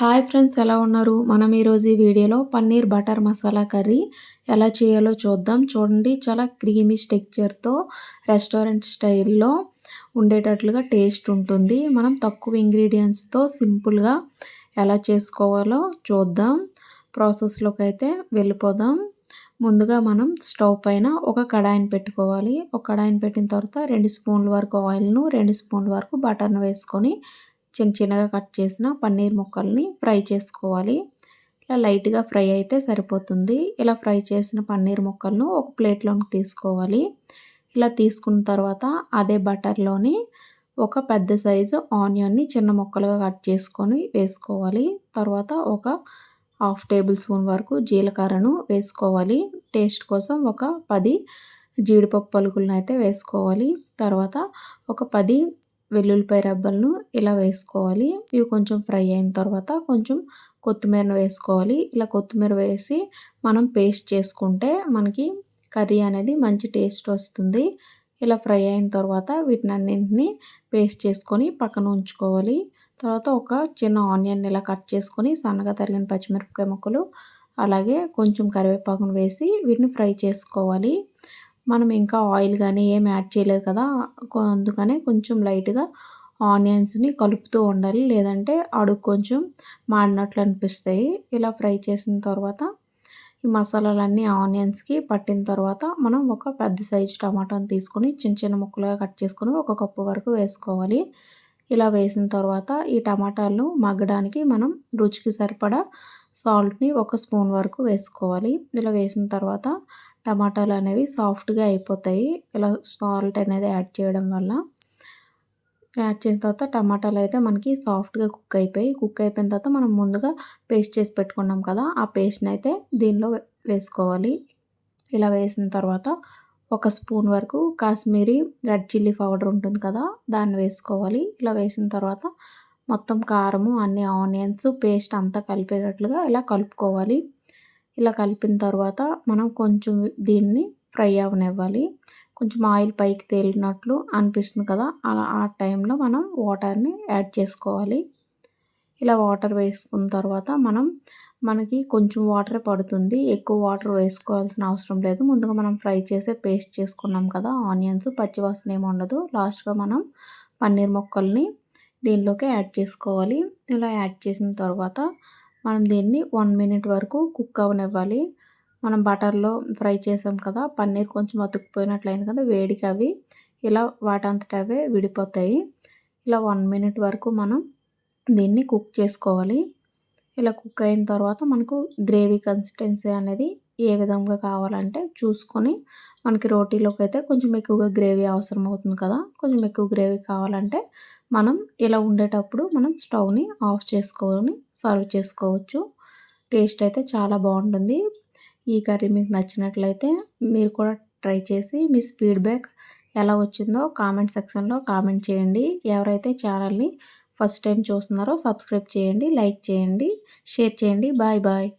Hi friends ఎలా ఉన్నారు? మనం ఈరోజు ఈ వీడియోలో పన్నీర్ బటర్ మసాలా కర్రీ ఎలా చేయాలో చూద్దాం. చూడండి చాలా క్రీమీ స్టెక్చర్తో రెస్టారెంట్ స్టైల్లో ఉండేటట్లుగా టేస్ట్ ఉంటుంది. మనం తక్కువ ఇంగ్రీడియంట్స్తో సింపుల్గా ఎలా చేసుకోవాలో చూద్దాం. ప్రాసెస్లోకి అయితే వెళ్ళిపోదాం. ముందుగా మనం స్టవ్ పైన ఒక కడాయిని పెట్టుకోవాలి. ఒక కడాయిని పెట్టిన తర్వాత రెండు స్పూన్ల వరకు ఆయిల్ను రెండు స్పూన్ల వరకు బటర్ను వేసుకొని చిన్న చిన్నగా కట్ చేసిన పన్నీర్ ముక్కల్ని ఫ్రై చేసుకోవాలి. ఇలా లైట్గా ఫ్రై అయితే సరిపోతుంది. ఇలా ఫ్రై చేసిన పన్నీర్ ముక్కలను ఒక ప్లేట్లోకి తీసుకోవాలి. ఇలా తీసుకున్న తర్వాత అదే బటర్లోని ఒక పెద్ద సైజు ఆనియన్ని చిన్న ముక్కలుగా కట్ చేసుకొని వేసుకోవాలి. తర్వాత ఒక హాఫ్ టేబుల్ స్పూన్ వరకు జీలకర్రను వేసుకోవాలి. టేస్ట్ కోసం ఒక పది జీడిపప్పు పలుకులను అయితే వేసుకోవాలి. తర్వాత ఒక పది వెల్లుల్లిపాయ రబ్బలను ఇలా వేసుకోవాలి. ఇవి కొంచెం ఫ్రై అయిన తర్వాత కొంచెం కొత్తిమీరను వేసుకోవాలి. ఇలా కొత్తిమీర వేసి మనం పేస్ట్ చేసుకుంటే మనకి కర్రీ అనేది మంచి టేస్ట్ వస్తుంది. ఇలా ఫ్రై అయిన తర్వాత వీటిని అన్నింటినీ పేస్ట్ చేసుకొని పక్కన ఉంచుకోవాలి. తర్వాత ఒక చిన్న ఆనియన్ ఇలా కట్ చేసుకొని సన్నగా తరిగిన పచ్చిమిరపకాయ ముక్కలు అలాగే కొంచెం కరివేపాకును వేసి వీటిని ఫ్రై చేసుకోవాలి. మనం ఇంకా ఆయిల్ కానీ ఏం యాడ్ చేయలేదు కదా అందుకనే కొంచెం లైట్గా ఆనియన్స్ని కలుపుతూ ఉండాలి. లేదంటే అడుగు కొంచెం మాడినట్లు అనిపిస్తాయి. ఇలా ఫ్రై చేసిన తర్వాత ఈ మసాలాలన్నీ ఆనియన్స్కి పట్టిన తర్వాత మనం ఒక పెద్ద సైజు టమాటాని తీసుకొని చిన్న చిన్న ముక్కలుగా కట్ చేసుకొని ఒక కప్పు వరకు వేసుకోవాలి. ఇలా వేసిన తర్వాత ఈ టమాటాలు మగ్గడానికి మనం రుచికి సరిపడా సాల్ట్ని ఒక స్పూన్ వరకు వేసుకోవాలి. ఇలా వేసిన తర్వాత టమాటాలు అనేవి సాఫ్ట్గా అయిపోతాయి. ఇలా సాల్ట్ అనేది యాడ్ చేయడం వల్ల. యాడ్ చేసిన తర్వాత టమాటాలు అయితే మనకి సాఫ్ట్గా కుక్ అయిపోయి కుక్ అయిపోయిన తర్వాత మనం ముందుగా పేస్ట్ చేసి పెట్టుకున్నాం కదా ఆ పేస్ట్ని అయితే దీనిలో వేసుకోవాలి. ఇలా వేసిన తర్వాత ఒక స్పూన్ వరకు కాశ్మీరీ రెడ్ చిల్లీ పౌడర్ ఉంటుంది కదా దాన్ని వేసుకోవాలి. ఇలా వేసిన తర్వాత మొత్తం కారము అన్ని ఆనియన్స్ పేస్ట్ అంతా కలిపేటట్లుగా ఇలా కలుపుకోవాలి. ఇలా కలిపిన తర్వాత మనం కొంచెం దీన్ని ఫ్రై అవనివ్వాలి. కొంచెం ఆయిల్ పైకి తేలినట్లు అనిపిస్తుంది కదా అలా ఆ టైంలో మనం వాటర్ని యాడ్ చేసుకోవాలి. ఇలా వాటర్ వేసుకున్న తర్వాత మనం మనకి కొంచెం వాటర్ పడుతుంది. ఎక్కువ వాటర్ వేసుకోవాల్సిన అవసరం లేదు. ముందుగా మనం ఫ్రై చేసే పేస్ట్ చేసుకున్నాం కదా ఆనియన్స్ పచ్చివాసన ఏమి ఉండదు. లాస్ట్గా మనం పన్నీర్ ముక్కల్ని దీనిలోకి యాడ్ చేసుకోవాలి. ఇలా యాడ్ చేసిన తర్వాత మనం దీన్ని వన్ మినిట్ వరకు కుక్ అవనివ్వాలి. మనం బటర్లో ఫ్రై చేసాం కదా పన్నీర్ కొంచెం అతుక్కుపోయినట్లయింది కదా వేడికి అవి ఇలా వాటంతట అవే విడిపోతాయి. ఇలా వన్ మినిట్ వరకు మనం దీన్ని కుక్ చేసుకోవాలి. ఇలా కుక్ అయిన తర్వాత మనకు గ్రేవీ కన్సిస్టెన్సీ అనేది ఏ విధంగా కావాలంటే చూసుకొని మనకి రోటీలోకి అయితే కొంచెం ఎక్కువగా గ్రేవీ అవసరం అవుతుంది కదా కొంచెం ఎక్కువ గ్రేవీ కావాలంటే మనం ఇలా ఉండేటప్పుడు మనం స్టవ్ని ఆఫ్ చేసుకొని సర్వ్ చేసుకోవచ్చు. టేస్ట్ అయితే చాలా బాగుంటుంది. ఈ కర్రీ మీకు నచ్చినట్లయితే మీరు కూడా ట్రై చేసి మీ ఫీడ్బ్యాక్ ఎలా వచ్చిందో కామెంట్ సెక్షన్లో కామెంట్ చేయండి. ఎవరైతే ఛానల్ని ఫస్ట్ టైం చూస్తున్నారో సబ్స్క్రైబ్ చేయండి లైక్ చేయండి షేర్ చేయండి. Bye bye.